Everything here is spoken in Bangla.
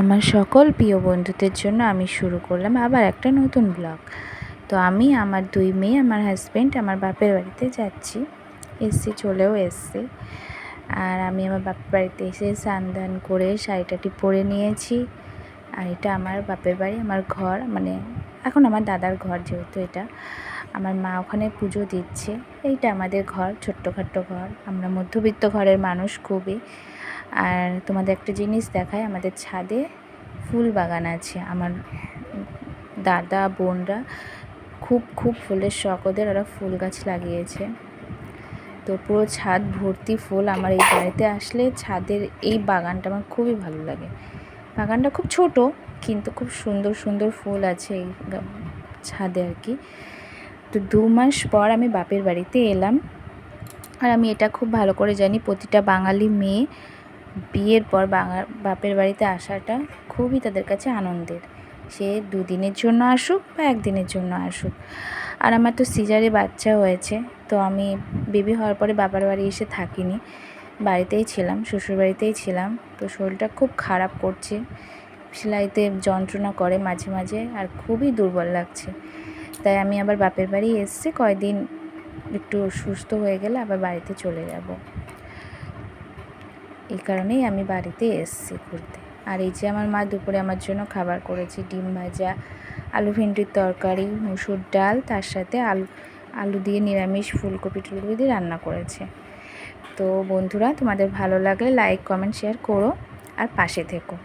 আমার সকল প্রিয় বন্ধুদের জন্য আমি শুরু করলাম আবার একটা নতুন ব্লগ তো আমি আমার দুই মেয়ে, আমার হাজব্যান্ড আমার বাপের বাড়িতে যাচ্ছি। এসছি, চলেও এসছি। আর আমি আমার বাপের বাড়িতে এসে স্নান করে শাড়িটাটি পরে নিয়েছি। আর এটা আমার বাপের বাড়ি, আমার ঘর মানে এখন আমার দাদার ঘর যেহেতু এটা। আমার মা ওখানে পুজো দিচ্ছে। এইটা আমাদের ঘর, ছোট্টখাট্টো ঘর। আমরা মধ্যবিত্ত ঘরের মানুষ খুবই। আর তোমাদের একটা জিনিস দেখায় আমাদের ছাদে ফুল বাগান আছে। আমার দাদা, বোনরা খুব খুব ফুলের শখ, ওদের ওরা ফুল গাছ লাগিয়েছে। তো পুরো ছাদ ভর্তি ফুল আমার এই বাড়িতে আসলে ছাদের এই বাগানটা আমার খুবই ভালো লাগে। বাগানটা খুব ছোট, কিন্তু খুব সুন্দর সুন্দর ফুল আছে এই ছাদে আর কি। তো দু মাস পর আমি বাপের বাড়িতে এলাম। আর আমি এটা খুব ভালো করে জানি, প্রতিটা বাঙালি মেয়ে বিয়ের পর বাপের বাড়িতে আসাটা খুবই তাদের কাছে আনন্দের। সে দুদিনের জন্য আসুক বা একদিনের জন্য আসুক। আর আমার তো সিজারে বাচ্চা হয়েছে, তো আমি বেবি হওয়ার পরে বাবার বাড়ি এসে থাকিনি। বাড়িতেই ছিলাম শ্বশুর বাড়িতেই ছিলাম, তো শরীরটা খুব খারাপ করছে। সেলাইতে যন্ত্রণা করে মাঝে মাঝে আর খুবই দুর্বল লাগছে। তাই আমি আবার বাপের বাড়ি এসছি, কয়দিন একটু সুস্থ হয়ে গেলে আবার বাড়িতে চলে যাব। এই কারণেই আমি বাড়িতে এসছি ঘুরতে। আর এই যে আমার মা দুপুরে আমার জন্য খাবার করেছে, ডিম ভাজা, আলু ভেন্ডির তরকারি, মুসুর ডাল, তার সাথে আলু আলু দিয়ে নিরামিষ ফুলকপি টুলকপি দিয়ে রান্না করেছে। তো বন্ধুরা, তোমাদের ভালো লাগলে লাইক কমেন্ট শেয়ার করো আর পাশে থেকো।